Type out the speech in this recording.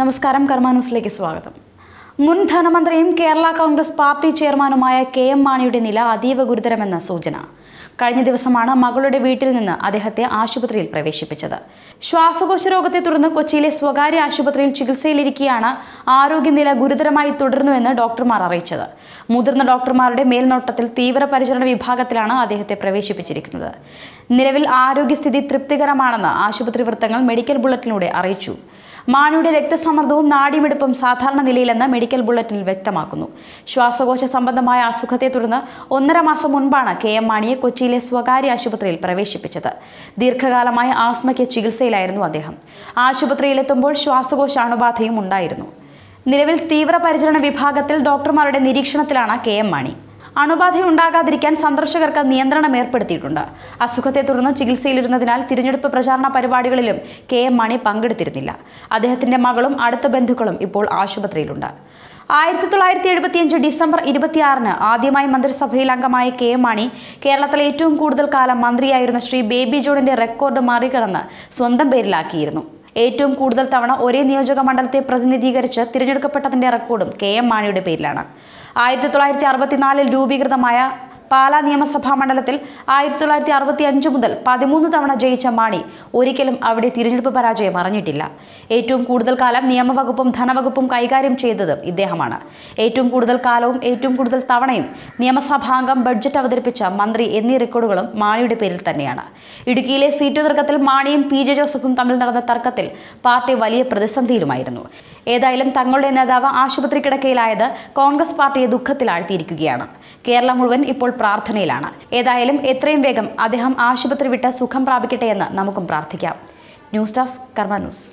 നമസ്കാരം കർമ്മ ന്യൂസിലേക്ക് സ്വാഗതം. മുൻ ധനമന്ത്രിയും കേരള കോൺഗ്രസ് പാർട്ടി ചെയർമാനുമായ കെ എം മാണിയുടെ നില അതീവ ഗുരുതരമെന്ന സൂചന. കഴിഞ്ഞ ദിവസമാണ് മകളുടെ വീട്ടിൽ നിന്ന് അദ്ദേഹത്തെ ആശുപത്രിയിൽ പ്രവേശിപ്പിച്ചത്. ശ്വാസകോശ രോഗത്തെ തുടർന്ന് കൊച്ചിയിലെ സ്വകാര്യ ആശുപത്രിയിൽ ചികിത്സയിലിരിക്കെയാണ് ആരോഗ്യനില ഗുരുതരമായി തുടരുന്നുവെന്ന് ഡോക്ടർമാർ അറിയിച്ചത്. മുതിർന്ന ഡോക്ടർമാരുടെ മേൽനോട്ടത്തിൽ തീവ്രപരിചരണ വിഭാഗത്തിലാണ് അദ്ദേഹത്തെ പ്രവേശിപ്പിച്ചിരിക്കുന്നത്. നിലവിൽ ആരോഗ്യസ്ഥിതി തൃപ്തികരമാണെന്ന് ആശുപത്രി വൃത്തങ്ങൾ മെഡിക്കൽ ബുള്ളറ്റിലൂടെ അറിയിച്ചു. മാണിയുടെ രക്തസമ്മർദ്ദവും നാടിമെടുപ്പും സാധാരണ നിലയിലെന്ന് മെഡിക്കൽ ബുള്ളറ്റിനിൽ വ്യക്തമാക്കുന്നു. ശ്വാസകോശ സംബന്ധമായ അസുഖത്തെ തുടർന്ന് ഒന്നര മാസം മുൻപാണ് കെ എം മാണിയെ കൊച്ചിയിലെ സ്വകാര്യ ആശുപത്രിയിൽ പ്രവേശിപ്പിച്ചത്. ദീർഘകാലമായ ആസ്മയ്ക്ക് ചികിത്സയിലായിരുന്നു അദ്ദേഹം. ആശുപത്രിയിലെത്തുമ്പോൾ ശ്വാസകോശ അണുബാധയും ഉണ്ടായിരുന്നു. നിലവിൽ തീവ്രപരിചരണ വിഭാഗത്തിൽ ഡോക്ടർമാരുടെ നിരീക്ഷണത്തിലാണ് കെ എം മാണി. അണുബാധയുണ്ടാകാതിരിക്കാൻ സന്ദർശകർക്ക് നിയന്ത്രണം ഏർപ്പെടുത്തിയിട്ടുണ്ട്. അസുഖത്തെ തുടർന്ന് ചികിത്സയിലിരുന്നതിനാൽ തിരഞ്ഞെടുപ്പ് പ്രചാരണ പരിപാടികളിലും കെ എം മാണി പങ്കെടുത്തിരുന്നില്ല. അദ്ദേഹത്തിന്റെ മകളും അടുത്ത ബന്ധുക്കളും ഇപ്പോൾ ആശുപത്രിയിലുണ്ട്. ആയിരത്തി തൊള്ളായിരത്തി എഴുപത്തിയഞ്ച് ഡിസംബർ ഇരുപത്തിയാറിന് ആദ്യമായി മന്ത്രിസഭയിൽ അംഗമായ കെ എം മാണി കേരളത്തിലെ ഏറ്റവും കൂടുതൽ കാലം മന്ത്രിയായിരുന്ന ശ്രീ ബേബി ജോണിന്റെ റെക്കോർഡ് മറികടന്ന് സ്വന്തം പേരിലാക്കിയിരുന്നു. ഏറ്റവും കൂടുതൽ തവണ ഒരേ നിയോജക മണ്ഡലത്തെ പ്രതിനിധീകരിച്ച് തിരഞ്ഞെടുക്കപ്പെട്ടതിന്റെ റെക്കോർഡും കെ എം മാണിയുടെ പേരിലാണ്. ആയിരത്തി തൊള്ളായിരത്തി അറുപത്തിനാലിൽ രൂപീകൃതമായ പാലാ നിയമസഭാ മണ്ഡലത്തിൽ ആയിരത്തി തൊള്ളായിരത്തി അറുപത്തി അഞ്ച് മുതൽ പതിമൂന്ന് തവണ ജയിച്ച മാണി ഒരിക്കലും അവിടെ തിരഞ്ഞെടുപ്പ് പരാജയം അറിഞ്ഞിട്ടില്ല. ഏറ്റവും കൂടുതൽ കാലം നിയമവകുപ്പും ധനവകുപ്പും കൈകാര്യം ചെയ്തതും ഇദ്ദേഹമാണ്. ഏറ്റവും കൂടുതൽ കാലവും ഏറ്റവും കൂടുതൽ തവണയും നിയമസഭാംഗം ബഡ്ജറ്റ് അവതരിപ്പിച്ച മന്ത്രി എന്നീ റെക്കോർഡുകളും മാണിയുടെ പേരിൽ തന്നെയാണ്. ഇടുക്കിയിലെ സീറ്റ് തർക്കത്തിൽ മാണിയും പി ജെ ജോസഫും തമ്മിൽ നടന്ന തർക്കത്തിൽ പാർട്ടി വലിയ പ്രതിസന്ധിയിലുമായിരുന്നു. ഏതായാലും തങ്ങളുടെ നേതാവ് ആശുപത്രി കിടക്കയിലായത് കോൺഗ്രസ് പാർട്ടിയെ ദുഃഖത്തിലാഴ്ത്തിയിരിക്കുകയാണ്. കേരളം മുഴുവൻ ഇപ്പോൾ പ്രാർത്ഥനയിലാണ്. ഏതായാലും എത്രയും വേഗം അദ്ദേഹം ആശുപത്രി വിട്ട് സുഖം പ്രാപിക്കട്ടെ എന്ന് നമുക്കും പ്രാർത്ഥിക്കാം. News desk Karma news.